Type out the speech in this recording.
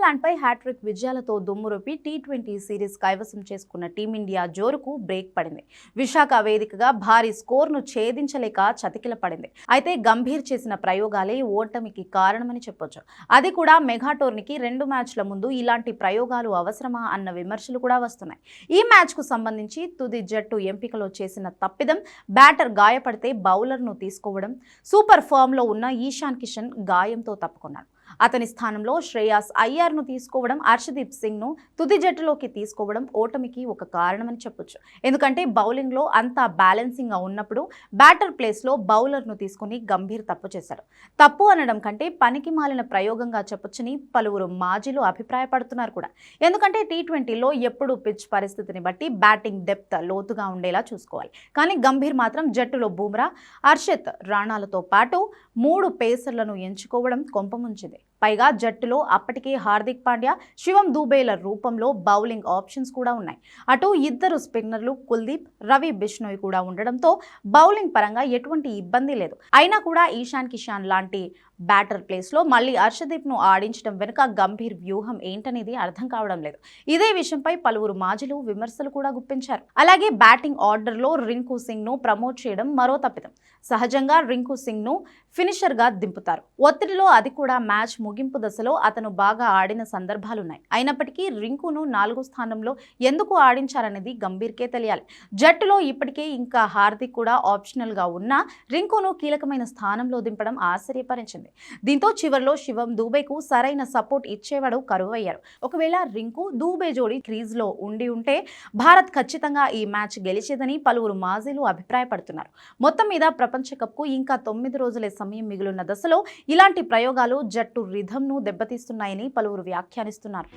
న్యూజిలాండ్పై hat trick విజయాలతో దుమ్మురొప్పి T twenty series కైవసం చేసుకున్న టీమిండియా జోరుకు బ్రేక్ పడింది. విశాఖ వేదికగా భారీ స్కోర్ను ఛేదించలేక చతికిల పడింది అయితే గంభీర్ చేసిన ప్రయోగాలే ఓటమికి కారణమని చెప్పొచ్చు. అది కూడా మెగా టోర్నీకి రెండు మ్యాచ్ల ముందు ఇలాంటి ప్రయోగాలు అవసరమా అన్న విమర్శలు కూడా వస్తున్నాయి. ఈ మ్యాచ్కు సంబంధించి తుది జట్టు ఎంపికలో చేసిన తప్పిదం బ్యాటర్ గాయపడితే బౌలర్ను తీసుకోవడం సూపర్ ఫామ్లో ఉన్న ఈశాన్ కిషన్ గాయంతో తప్పుకున్నాడు. అతని స్థానంలో శ్రేయాస్ అయ్యార్ను తీసుకోవడం హర్షదీప్ సింగ్ను తుది జట్టులోకి తీసుకోవడం ఓటమికి ఒక కారణమని చెప్పొచ్చు. ఎందుకంటే బౌలింగ్లో అంతా బ్యాలెన్సింగ్గా ఉన్నప్పుడు బ్యాటర్ ప్లేస్లో బౌలర్ను తీసుకుని గంభీర్ తప్పు చేశారు. తప్పు అనడం కంటే పనికి మాలిన ప్రయోగంగా చెప్పొచ్చని పలువురు మాజీలు అభిప్రాయపడుతున్నారు కూడా. ఎందుకంటే టీ ట్వంటీలో ఎప్పుడు పిచ్ పరిస్థితిని బట్టి బ్యాటింగ్ డెప్త్ లోతుగా ఉండేలా చూసుకోవాలి. కానీ గంభీర్ మాత్రం జట్టులో బూమ్రా హర్షిత్ రాణాలతో పాటు మూడు పేసర్లను ఎంచుకోవడం కొంపముంచింది day. పైగా జట్టులో అప్పటికే హార్దిక్ పాండ్యా శివం దూబేల రూపంలో బౌలింగ్ ఆప్షన్స్ కూడా ఉన్నాయి. అటు ఇద్దరు స్పిన్నర్లు కుల్దీప్ రవి బిష్ణోయ్ కూడా ఉండడంతో బౌలింగ్ పరంగా ఎటువంటి ఇబ్బంది లేదు. అయినా కూడా ఈశాన్ కిషాన్ లాంటి బ్యాటర్ ప్లేస్లో మళ్ళీ హర్షదీప్ను ఆడించడం వెనుక గంభీర్ వ్యూహం ఏంటనేది అర్థం కావడం లేదు. ఇదే విషయంపై పలువురు మాజీలు విమర్శలు కూడా గుప్పించారు. అలాగే బ్యాటింగ్ ఆర్డర్లో రింకు సింగ్ను ప్రమోట్ చేయడం మరో తప్పిదం. సహజంగా రింకు సింగ్ను ఫినిషర్గా దింపుతారు. ఒత్తిడిలో అది కూడా మ్యాచ్ ముగింపు దశలో అతను బాగా ఆడిన సందర్భాలున్నాయి. అయినప్పటికీ రింకును నాలుగో స్థానంలో ఎందుకు ఆడించారనేది గంభీర్కే తెలియాలి. జట్టులో ఇప్పటికే ఇంకా హార్దిక్ కూడా ఆప్షనల్గా ఉన్నా రింకును కీలకమైన స్థానంలో దింపడం ఆశ్చర్యపరించింది. దీంతో చివరిలో శివం దూబేకు సరైన సపోర్ట్ ఇచ్చేవాడు కరువయ్యారు. ఒకవేళ రింకు దూబే జోడి క్రీజ్లో ఉండి ఉంటే భారత్ ఖచ్చితంగా ఈ మ్యాచ్ గెలిచేదని పలువురు మాజీలు అభిప్రాయపడుతున్నారు. మొత్తం మీద ప్రపంచ కప్కు ఇంకా తొమ్మిది రోజులే సమయం మిగిలిన దశలో ఇలాంటి ప్రయోగాలు జట్టు విధంను దెబ్బతీస్తున్నాయని పలువురు వ్యాఖ్యానిస్తున్నారు.